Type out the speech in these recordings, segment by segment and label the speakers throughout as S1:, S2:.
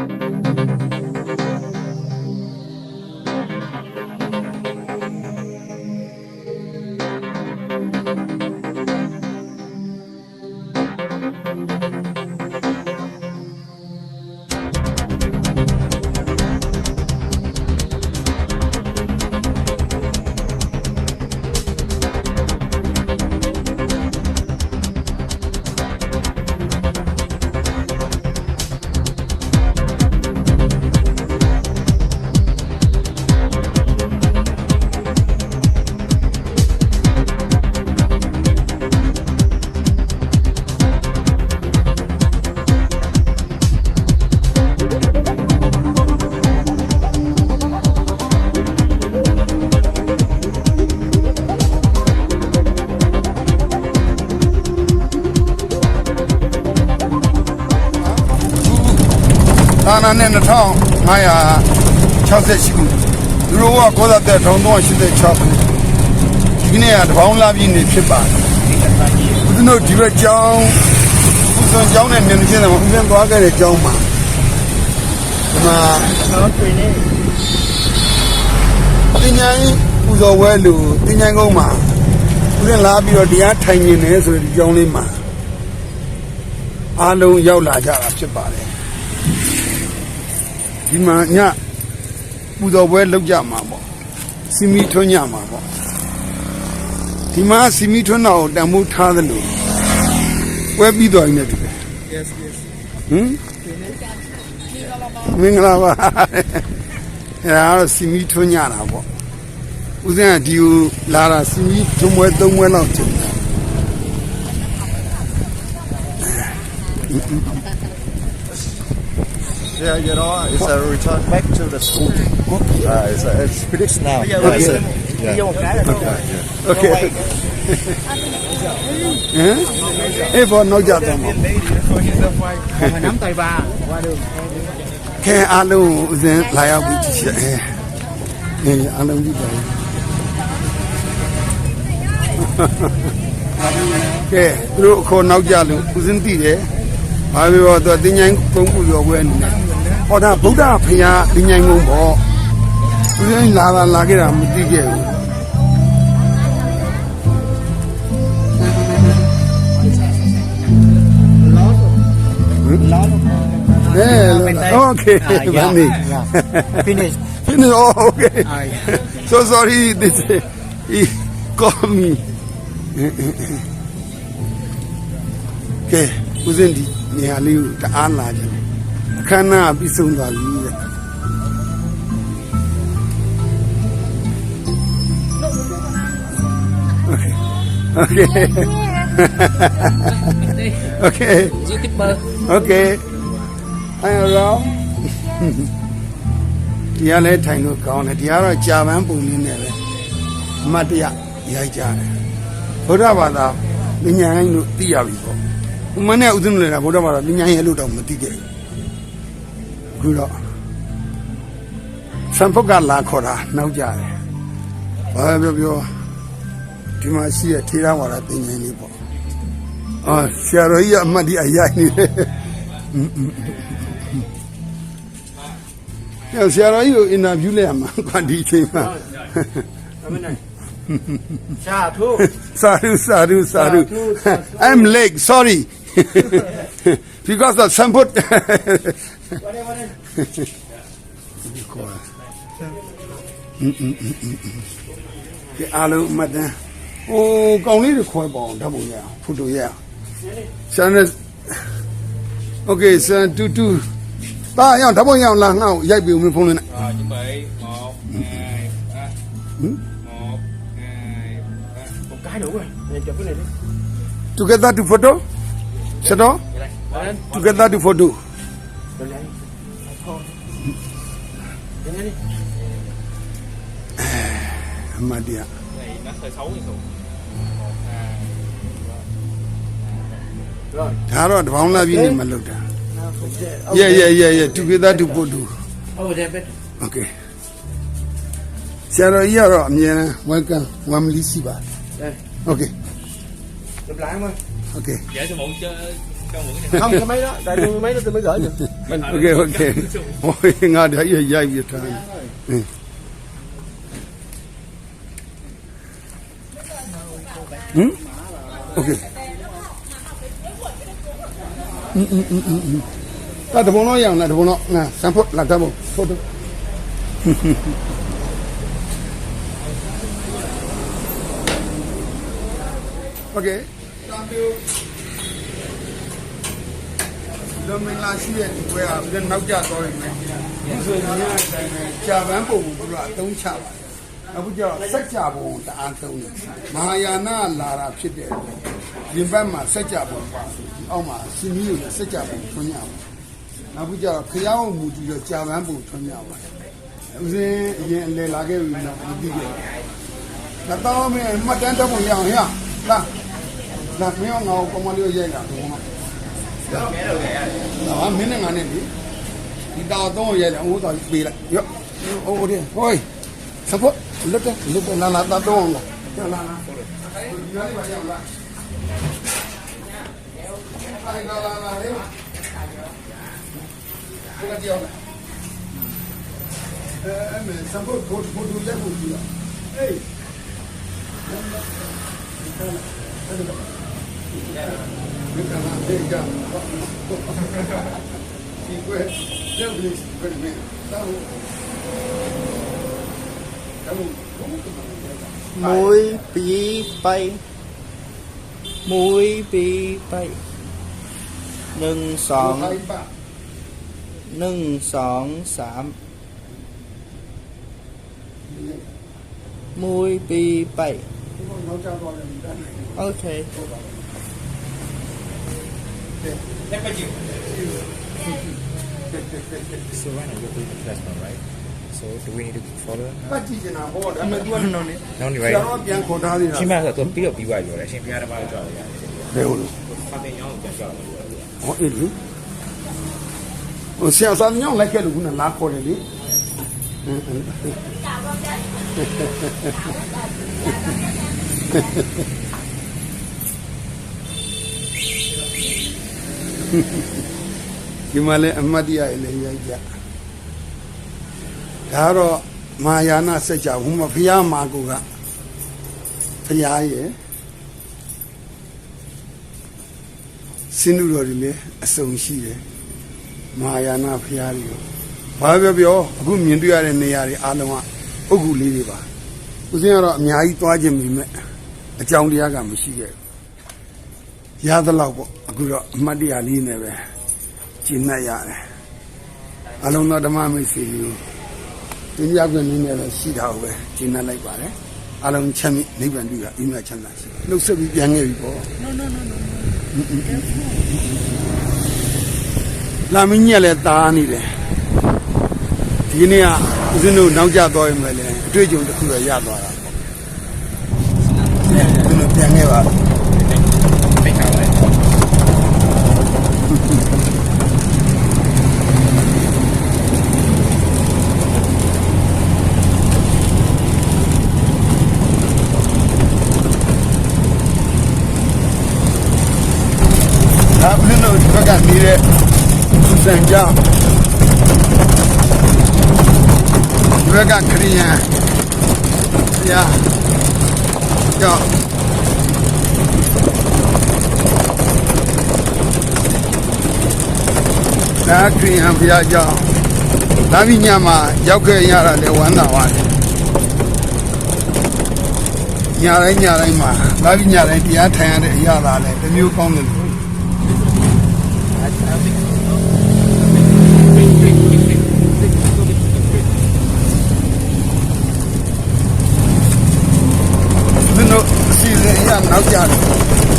S1: သာ နာနဲ့2568ခုသူတို့ကကောသက်တဲ့1386ခုဒီနေ့ကတပေါင်းလာပြည့်နေဖြစ်ပါတယ်ဦးဇင်းတို့ဒီဘက်ကျောင်းဦးဇင်းကျောင်းနဲ့မြန်ချင်းတယ်ဦးဇင်းသွားခဲ့တဲ့ကျောင်းမှာဒီမှာ
S2: တော့တွင်နေ
S1: တင်ញိုင်းပူဇော်ဝဲလူတင်ញိုင်းကုန်းမှာဦးဇင်းလာပြီးတော့တရားထိုင်နေတယ်ဆိုတဲ့ဒီကျောင်းလေးမှာအားလုံးရောက်လာကြတာဖြစ်ပါတယ် ဒီမှာညပူဇော်ပွဲလုပ်ကြမှာပေါ့စီမီထွန်းညမှာပေါ့ဒီမှာစီမီထွန်းတော်ကိုတန်ဖိုးထားသလိုပွဲပြီးတော်ရင်လည်းဒီပဲ
S2: yes yes
S1: ဟမ်မင်္ဂလာပါအဲဒါကတော့စီမီထွန်းညတာပေါ့ဦးဇင်းကဒီကိုလာတာစီမီထွန်းပွဲသုံးပွဲလောက်ကျင်တယ်
S3: Yeah, you know, it's a return back to the school. Uh, it's, a, it's Felix now.
S2: Yeah, okay.
S3: It's
S2: a,
S3: yeah.
S1: Okay. okay. Everyone knows that. nắm tay bà qua đường. Cái alo lại ông bị Này anh alo đi vậy. Okay, lúc con nấu giờ lúc cũng dân tiền. ဘာပြောတော့သူတင်ញိုင်းကုန်းကူရောဝဲနေတယ် ဟောဒါဗုဒ္ဓဖရာတင်ញိုင်းကုန်းပေါ့ဦးဇင်းလာလာလာခဲ့တာမသိခဲ့ဘူး
S2: လောလော
S1: Eh, okay, Bani.
S2: finish
S1: Finish. Oh, okay.
S2: Ah,
S1: so sorry. This he called me. Okay, ဦးစင်းဒီနေရာလေးကိုတအားလာကြတယ်။ အခမ်းအနားပြီးဆုံးသွားပြီတဲ့။ Okay. Okay. okay.
S2: youtuber
S1: Okay. I around. ဒီကလည်းထိုင်လို့ကောင်းတယ်ဒီကတော့ကြာပန်းပုံလေးနဲ့ပဲအမတ်တရရိုက်ကြတယ်ဗုဒ္ဓဘာသာပညာရင်းတို့သိရပြီပေါ့ဥမနဲ့ဥဒုလည်းဗုဒ္ဓဘာသာပညာရင်းလို့တော့မသိခဲ့ဘူး အခုတော့စံဖုတ်ကလာခေါ်တာနောက်ကြတယ်ဘာပြောပြောဒီမှာရှိရထေရဝါဒပညာရင်းလေးပေါ့အာဆရာတော်ကြီးကအမတ်ဒီအရိုက်နေတယ်။ဆရာတော်ကြီးကိုအင်တာဗျူးလိုက်ရမှာကွာဒီအချိန်မှာ
S2: အမနဲ့ရှာထိုး
S1: စာရုစာရုစာရု I'm late sorry because of some put
S2: ဘာလဲဘာလဲ
S1: ဒီအားလုံးအမှတ်တမ်းဟိုကောင်လေးတွေခွဲပေါအောင်ဓာတ်ပုံရအောင်ဖိုတိုရအောင်ဆန်နဲ့ Okay ဆန်တူတူတာရအောင်ဓာတ်ပုံရအောင်လာငါ့ကိုရိုက်ပြီးဦးမဖုန်းလေးနဲ့
S4: Rồi chuẩn bị một hai ba một hai ba
S2: một cái đủ rồi nhìn chụp cái này đi
S1: together to photo စတော့ together the photo Madia. Tharo dvaunla bhi ne
S2: malota.
S1: Yeah yeah yeah yeah together to
S2: put do.
S1: Okay. ဆရာတော်ကြီးကတော့အမြဲတမ်း welcome
S2: ဝ
S1: မ်း
S2: မလီစီပါ။
S1: Okay. ဘလိုင်းမ။ Okay. ရဲစမုံကျ kamera dari main itu mereka aja oke oke oh nggak ada ya ya gitu hmm oke hmm hmm hmm hmm ta de bono yang na de bono na sampot la ta bon foto oke thank you လွန်မင်လာရှိတဲ့ဒီပွဲကပြီးတော့နောက်ကျသွားပြီမယ်ဒီဆိုရင်ညအတိုင်းပဲကြာပန်းပုံကိုသူကအသုံးချပါတယ်အခုကျတော့စက်ကြပုံကိုတအားသုံးတယ်မဟာယာနလာတာဖြစ်တဲ့အတွက်ရင်ဘတ်မှာစက်ကြပုံပါဆိုဒီအောက်မှာရှင်ကြီးကိုစက်ကြပုံထွန်းရအောင်နောက်ပြီးကျတော့ခရောင်းမူတည်တော့ကြာပန်းပုံထွန်းရပါတယ်ဦးစင်းအရင်အလေလာခဲ့ပြီတော့မပြီးခဲ့ဘူး။တော့မင်းမတန်းတော့မရအောင်ဟဲ့လား။လာမင်းငါ့ကိုကမလေးရိုက်တာ ဘုံက။ဒါမင်းနဲ့ငါနဲ့လေဒီတော့တော့ရိုက်တယ်အမိုးတော်ပေးလိုက်ရော့ဟိုဒီဟိုစဖို့လွတ်တယ်လွတ်တယ်လာလာတော့အောင်လာလာလာဒီနေ့ပါရအောင်လားအဲ့ဒါလာလာလေးဘယ်ကကြောက်လဲအဲမဲစဖို့ဖို့ဖို့တူလက်ဖို့ကြည့်ရအေးဒီကနေ့ဒေ Look at that, there you go. He went, definitely pretty man.
S3: Mũi bị bay Mũi bị bay Nâng sọn Nâng sọn sạm Mũi bị bay
S4: Okay. Then but you.
S5: So right now you're doing the plasma, right? So do we need to follow that?
S1: ပတ်ကြည့်နေတာဟောဒါပေမဲ့ तू က
S3: နော်နေ
S5: Now right.
S1: ကျွန်တော်ပြန်ခေါ်ထားသေးတာ
S5: ရှင်းမလားဆိုတော့ပြီးတော့ပြီးသွားပြီပြောတယ်အရှင်ဘုရားတပါးကြောက်ရတယ်
S1: ဘယ်လိုလဲ
S5: ဖတ်တဲ့ညောင်းကိုကြောက်တယ်ပြောတယ်
S1: ဟောအေးလေဟိုဆရာသားညောင်းလိုက်ခဲ့လို့ခုနလာခေါ်တယ်လေ ဒီမှာလည်းအမတ်တရားလည်းရိုက်ကြဒါကတော့မာယာနာစัจ java ဘုမဘုရားမာကိုကဘုရားရဲ့စင်းလူတော်တွေလည်းအစုံရှိတယ်မဟာယာနာဘုရားတွေရောဘာပြောပြောအခုမြင်တွေ့ရတဲ့နေရာတွေအားလုံးကအုတ်ဂူလေးတွေပါဦးဇင်းကတော့အများကြီးသွားခြင်းမိမဲ့အကြောင်းတရားကမရှိခဲ့ဘူးရသလောက်ပေါ့ အခုတော့အမှတ်တရလေးနဲ့ပဲကျင့်တ်ရတယ်အလုံးသောဓမ္မမိတ်ဆွေတွေကိုသင်ကြားခွင့်နည်းနဲ့ပဲရှိတာကိုပဲကျင့်တ်လိုက်ပါတယ်အလုံးချမ်းမြေ့နိဗ္ဗာန်တွေ့တာအိမ်မချမ်းသာရှိနှုတ်ဆက်ပြီးပြန်ခဲ့ပြီပေါ့လာမင်းကြီးကလည်းတားနေတယ်ဒီနေ့ကဦးဇင်းတို့နောက်ကျသွားရင်လည်းအတွေ့အကြုံတစ်ခုတော့ရသွားတာပေါ့ဦးဇင်းတို့ပြန်ခဲ့ပါ
S5: ဖိတ်ထားပါတယ်
S1: ဒါဦးဇင်းတို့ဒီဘက်ကနေတဲ့သူစံကြောင်းဒီဘ က်က ခရီးယန်ဆရာကြောင်းဒါခရီးယန်ဘုရားကြောင်းဒါပြီးညမှာရောက်ခဲ့ရတာလည်းဝမ်းသာပါတယ်ညတိုင်းညတိုင်းမှာဒါပြီးညတိုင်းတရားထိုင်ရတဲ့အရာသာလည်းတစ်မျိုးကောင်းတယ်လို့မင်းတို့အစီ အစဉ်အရနောက်ကြတယ်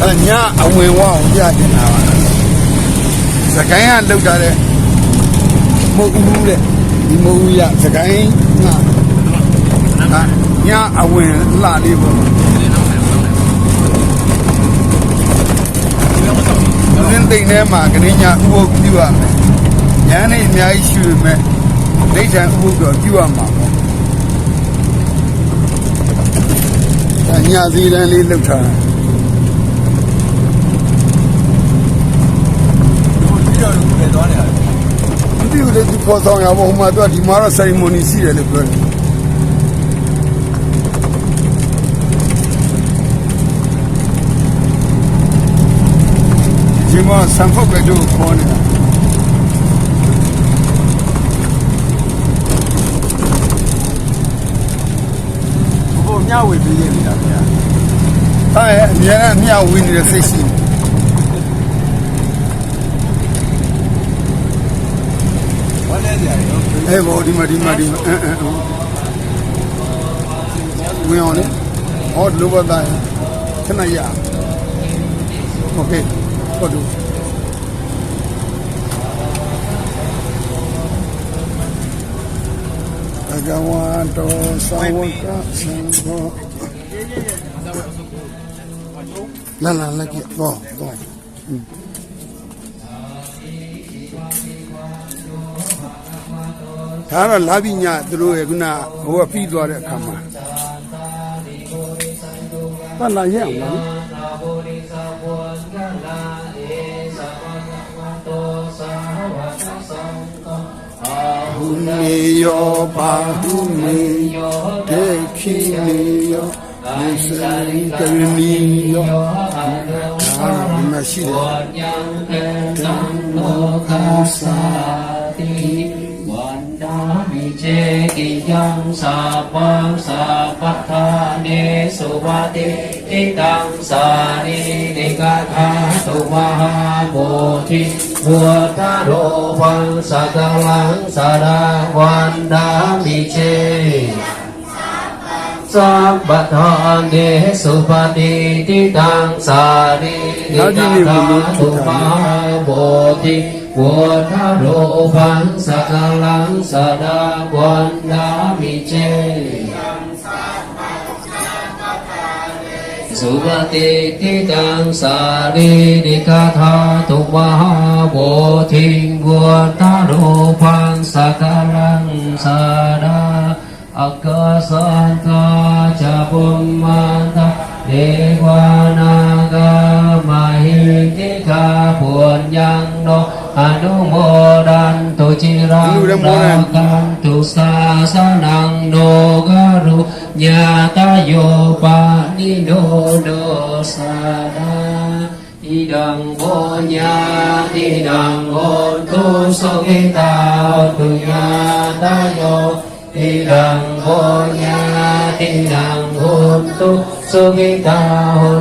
S1: အဲညအဝင်ဝအောင်ပြတင်တာပါစကိုင်းကလောက်ထားတဲ့မဟုတ်ဘူးတဲ့ဒီမဟုတ်ဘူးရစကိုင်းကဟာညအဝင်လှလေးပေါ့လင်းသိမ့်ထဲမှာကနေညဥပုပ်ပြုရမယ်ညနေအများကြီးရှိရမယ်ဒိဋ္ဌံဥပုပ်တော့ပြုရမှာပေါ့ အညာစီတန်းလေးလောက်ထားဒီလိုလေဒီပေါ်ဆောင်ရပါဟိုမှာတော့ဒီမှာတော့ ceremony ရှိတယ်လို့ပြောတယ်ဒီမှာဆန်ဖုတ်ပဲတို့ခေါ်နေတာ မြဝေပြည့်နေတာဗျာအဲအများအမြဝေနေတဲ့စိတ်ရှိတယ်
S3: ဝမ်းနေကြရော
S1: အဲဘောဒီမှာဒီမှာဒီမှာအဲအဲဝင်အောင်လေဟောလိုပါသားခဏရโอเคဟုတ်တယ် အကဝါတော်သဝကသံဃောလာလာလာကြည့်တော့တော့ဒါတော့လာပြီညသူတို့ရဲ့ခုနဟိုကပြီးသွားတဲ့အခါမှာတန်လာရအောင်လားဟုနေယောပါဟုနေဒေခိနေယောမေစရိကရဏီ বাহুনীয় বাহুনীয়
S6: দেখিনীয় নিসরিতনীয় কারণশীল তন্মোকাসাতি มิเจกิยังสาปังสาปัฏฐาเนสุวัติอิตังสานินิกาธาตุมหาโพธิบัวทาโรวังสักลังสาราวันดามิเจสัพพะทานเนสุปฏิทิตังสารินิกาธาตุมาโพธิ วัวทาโรภังสักลังสดาวันดามิเจสุปฏิทิตังสารินิกาธาตุมหาโพธิวัวทาโรภังสักลังสดาอักขสันตาจะปุมมันตาเดวานากามหิติกาปุญญังโนอนุโมดันตุจิรังกันตุสาสนังโน anumodan tu chiram rakan tu sa sanang no garu nyata yopa ni no no sada idang vô nhà đi đàng ngôn tu so khi tao tu nhà ta yo đi đàng vô nhà đi đàng ngôn tu so khi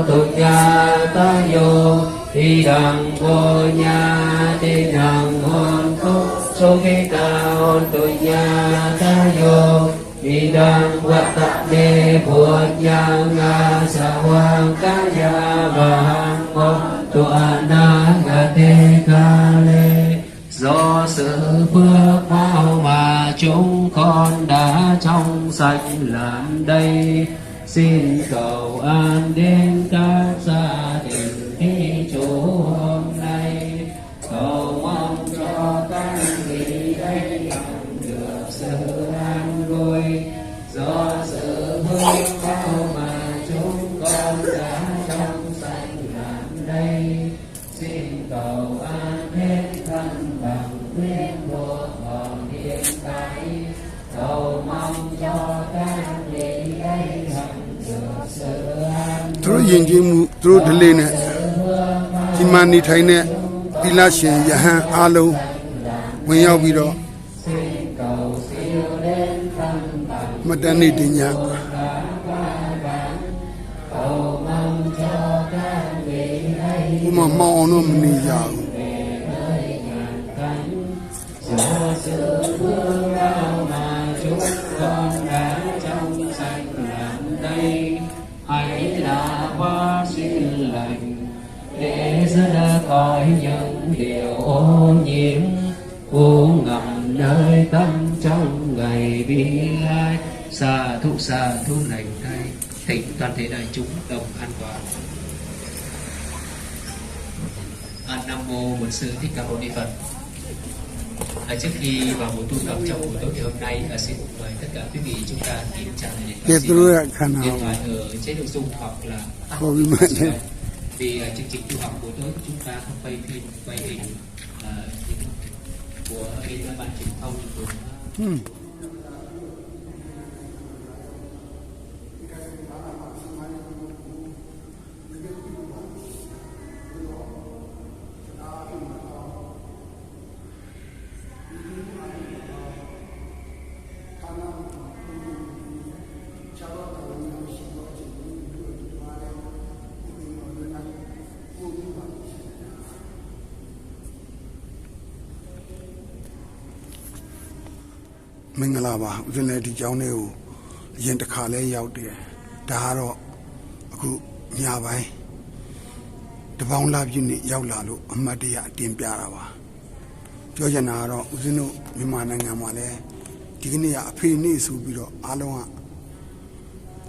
S6: tu nhà ta yo đi đàng vô nhà ti đằng hồn khúc số khi ta hồn tuổi nhà ta vô vì đang vật tạ đê buồn nhà ngà sa hoàng ca nhà và hàng mô tu na ngà tê ca lê. Do sự phước bao mà chúng con đã trong sạch làm đây, xin cầu an đến các gia đình.
S1: ယဉ်ကျေးမှုသူတို့ဒလေးနဲ့ဒီမှာနေထိုင်တဲ့သီလရှင်ယဟန်အားလုံးဝင်ရောက်ပြီးတော့
S6: xin cầu siêu đến thân bằng
S1: မတန်နေတင်ညာ
S6: cầu mong cho các vị ấy
S1: ဘုမမောင်အောင်တော့မနေကြဘူး
S6: cõi những điều ô nhiễm uống ngầm nơi tâm trong ngày bi lai. Xa thụ xa thu lành thay. Thịnh toàn thể đại chúng đồng an toàn. A nam mô bổn sư thích ca mâu ni phật. À, trước khi vào buổi tu tập trong buổi tối ngày hôm nay à, xin mời tất cả quý vị chúng ta kiểm tra lại điện thoại
S1: di
S6: động ở chế độ dung hoặc là
S1: không
S6: vì uh, à, chương trình du học của tối chúng ta không quay phim quay hình uh, của bên ban truyền thông
S1: của uh, ừ. မင်္ဂလာပါဦးဇင်းလည်းဒီကျောင်းလေးကိုအရင်တစ်ခါလဲရောက်တယ်ဒါကတော့အခုညပိုင်းတပေါင်းလာပြည့်နေ့ရောက်လာလို့အမတ်တရအတင်ပြတာပါပြောချင်တာကတော့ဦးဇင်းတို့မြန်မာနိုင်ငံမှာလဲဒီကနေ့ကအဖေနေ့ဆိုပြီးတော့အားလုံးက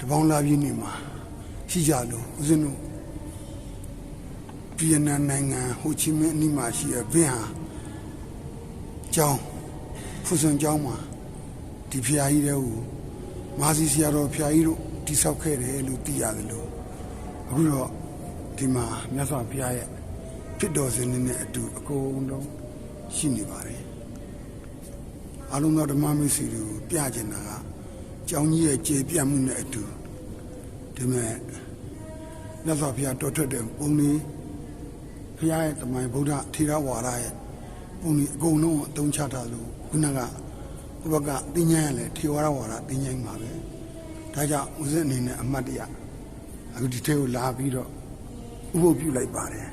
S1: တပေါင်းလာပြည့်နေ့မှာရှိကြလို့ဦးဇင်းတို့ဗီယက်နမ်နိုင်ငံဟိုချီမင်းအနီးမှာရှိတဲ့ဗင်ဟာကျောင်းဖူဆွန်ကျောင်းမှာ ဒီဖျားကြီးတဲ့ကိုမာစီဆရာတော်ဖျားကြီးတို့တိဆောက်ခဲ့တယ်လို့သိရတယ်လို့အခုတော့ဒီမှာမြတ်စွာဘုရားရဲ့ဖြစ်တော်စင်နဲ့အတူအကုန်လုံးရှိနေပါတယ်အလုံးသောဓမ္မမိတ်ဆွေတွေကိုပြချင်တာကကျောင်းကြီးရဲ့ကျေပြတ်မှုနဲ့အတူဒီမဲ့မြတ်စွာဘုရားတော်ထွက်တဲ့ပုံလေးဘုရားရဲ့တမန်ဗုဒ္ဓထေရဝါဒရဲ့ပုံလေးအကုန်လုံးကိုအသုံးချတာလို့ခုနက ဘုဘကတင်းញိုင်းရလဲထေဝရဝါဒတင်းញိုင်းပါပဲဒါကြောင့်ဦးဇင်းအနေနဲ့အမတ်တရအခုဒီထဲကိုလာပြီးတော့ဥပုပ်ပြုလိုက်ပါတယ်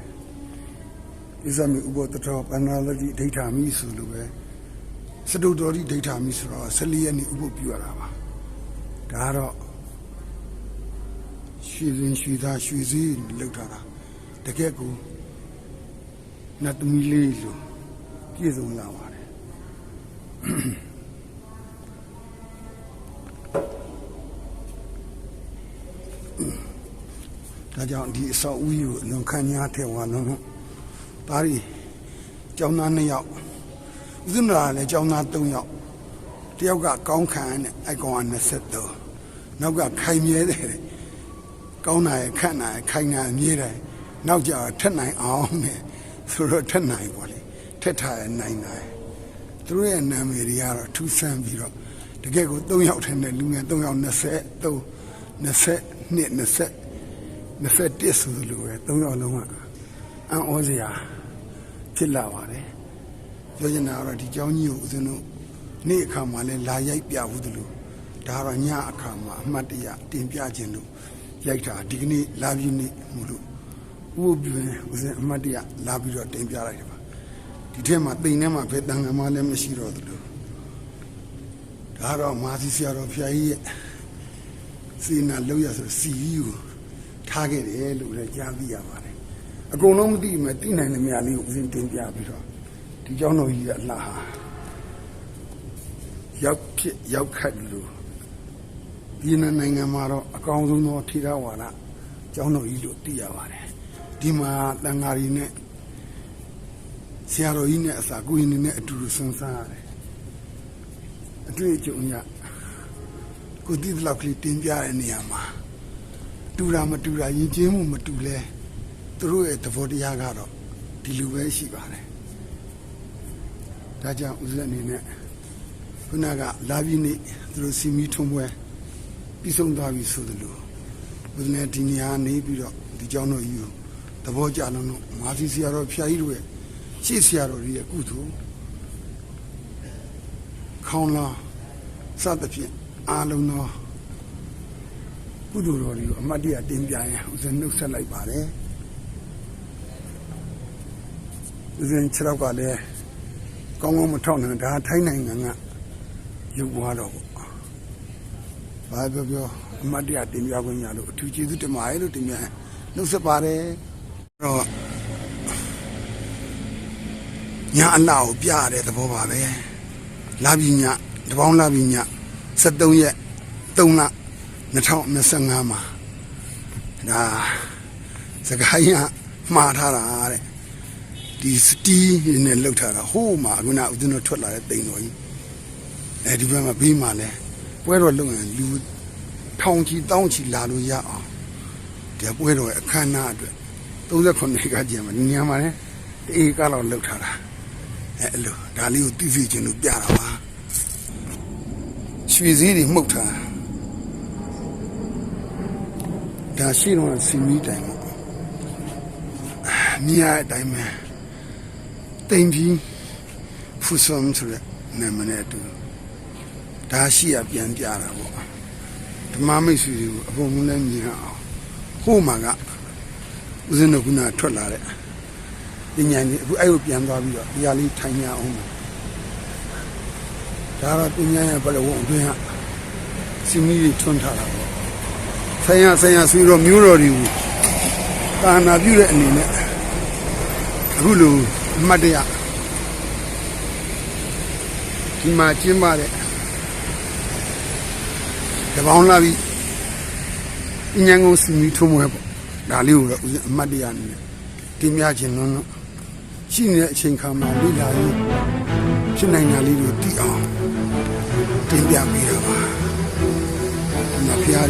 S1: ဣဇမေဥပုပ်တတော်ပန္နာလတိဒိဋ္ဌာမိဆိုလိုပဲစတုတော်တိဒိဋ္ဌာမိဆိုတော့14ရက်နေ့ဥပုပ်ပြုရတာပါဒါကတော့ရွှေစင်ရွှေသားရွှေစည်းလောက်ထားတာတကယ်ကိုနတ်သမီးလေးလိုပြည့်စုံလာပါတယ် ဒါကြောင့်ဒီအဆောက်အဦကြီးကိုအလွန်ခံညာထဲဝါလုံးလုံးဒါရီကျောင်းသား2ယောက်ဥဒ္ဒနာလည်းကျောင်းသား3ယောက်တယောက်ကကောင်းခံနဲ့အိုက်ကောင်က23နောက်ကခိုင်မြဲတယ်ကောင်းတာရခန့်တာရခိုင်တာရမြဲတယ်နောက်ကျတော့ထက်နိုင်အောင်နဲ့ဆိုတော့ထက်နိုင်ပါလေထက်ထားရနိုင်တယ်သူတို့ရဲ့နာမည်တွေကတော့ထူးဆန်းပြီးတော့တကယ်ကို3ယောက်ထဲနဲ့လူငယ်3ယောက်23 20 20 20 21ဆိုလို့ပဲ၃ယောက်လုံးကအံ့ဩစရာဖြစ်လာပါတယ်ပြောချင်တာကတော့ဒီเจ้าကြီးကိုဦးဇင်းတို့နေ့အခါမှာလဲလာရိုက်ပြဘူးတလို့ဒါကတော့ညအခါမှာအမှတ်တရတင်ပြခြင်းလို့ရိုက်တာဒီကနေ့လာပြီးနေ့မို့လို့ဥပ္ပပြင်ဦးဇင်းအမှတ်တရလာပြီးတော့တင်ပြလိုက်တယ်ပါဒီထဲမှာတိမ်ထဲမှာဘယ်တန်ခါမှလည်းမရှိတော့သလိုဒါကတော့မာသီဆရာတော်ဖျားကြီးရဲ့စီနာလောက်ရဆိုစီကြီးကို ထားခဲ့တယ်လို့လည်းကြားသိရပါတယ်အကုန်လုံးမသိမှသိနိုင်တဲ့မြာလေးကိုဦးစင်းတင်ပြပြီးတော့ဒီเจ้าတော်ကြီးကအလှဟာရောက်ဖြစ်ရောက်ခတ်လို့ဒီနိုင်ငံမှာတော့အကောင်းဆုံးသောထိရဝါဒเจ้าတော်ကြီးလို့သိရပါတယ်ဒီမှာတန်ဃာကြီးနဲ့ဆရာတော်ကြီးနဲ့အစာကိုရင်နဲ့အတူတူဆွမ်းစားရတယ်အတွေ့အကြုံရကိုတိတလောက်ကလေးတင်ပြတဲ့နေရာမှာ တူတာမတူတာယဉ်ကျေးမှုမတူလဲသူတို့ရဲ့သဘောတရားကတော့ဒီလိုပဲရှိပါတယ်ဒါကြောင့်ဦးဇက်အနေနဲ့ခုနကလာပြီးနေ့သူတို့စီမီထုံးပွဲပြီးဆုံးသွားပြီဆိုသလိုဦးဇက်နဲ့ဒီနေရာနေပြီးတော့ဒီကြောင်းတော့ယူသဘောကျလုံးတို့မာစီဆရာတော်ဖျာကြီးတို့ရဲ့ရှေ့ဆရာတော်ကြီးရဲ့ကုသိုလ်ခေါင်းလာစသဖြင့်အားလုံးသော ကုသိုလ်တော်တွေကိုအမတ်တရတင်ပြရင်ဦးဇင်းနှုတ်ဆက်လိုက်ပါတယ်ဦးဇင်းခြေတော့ကလည်းကောင်းကောင်းမထောက်နိုင်ဒါထိုင်းနိုင်ငံကရုပ်ွားတော့ပေါ့ဘာပြောပြောအမတ်တရတင်ပြခွင့်ရလို့အထူးကျေးဇူးတင်ပါတယ်လို့တင်ပြရင်နှုတ်ဆက်ပါတယ်အဲ့တော့ညာအလားကိုပြရတဲ့သဘောပါပဲလာပြီညတပေါင်းလာပြီည73ရက်3လ 2025မှာဒါစကိုင်းကမှားထားတာတဲ့ဒီစတီးနဲ့လှုပ်ထားတာဟိုးမှာခုနဦးဇင်းတို့ထွက်လာတဲ့တိမ်တော်ကြီးအဲဒီဘက်မှာဘေးမှာလဲပွဲတော်လုပ်ရင်လူထောင်ချီတောင်းချီလာလို့ရအောင်ဒီပွဲတော်ရဲ့အခမ်းအနားအတွက်38ကကြံမှာညံပါလေအေးကတော့လှုပ်ထားတာအဲအဲ့လိုဒါလေးကိုသိစေခြင်းလို့ပြတာပါရွှေစည်းတွေမှုတ်ထား ဒါရှိတော့စီမီတိုင်ပေါ့အာမြင်ရတဲ့အတိုင်းပဲတိမ်ပြီးဖူဆုံဆိုတဲ့နာမည်နဲ့အတူဒါရှိရပြန်ပြတာပေါ့ဓမ္မမိတ်ဆွေတွေကိုအကုန်လုံးလည်းမြင်ရအောင်ဟိုမှာကဦးဇင်းတို့ကထွက်လာတဲ့ပညာကြီးအခုအဲ့ကိုပြန်သွားပြီးတော့တရားလေးထိုင်ရအောင်ဒါတော့ပညာရဲ့ဘယ်လိုဝန်အတွင်းကစီမီတွေထွန်းထားတာပေါ့ ဆိုင်ရဆိုင်ရဆွေးတော့မျိုးတော်တွေကိုကာနာပြုတဲ့အနေနဲ့အခုလိုအမှတ်တရဒီမှာကျင်းပတဲ့တပေါင်းလာပြီးပညာကုန်းစီမီထုံးမွဲပေါ့ဒါလေးကိုတော့ဦးဇင်းအမှတ်တရအနေနဲ့တင်ပြခြင်းလုံးလုံးရှိနေတဲ့အချိန်ခါမှာလိလာရေးဖြစ်နိုင်တာလေးတွေတည်အောင်တင်ပြပေးတာပါ။ ငါဖျား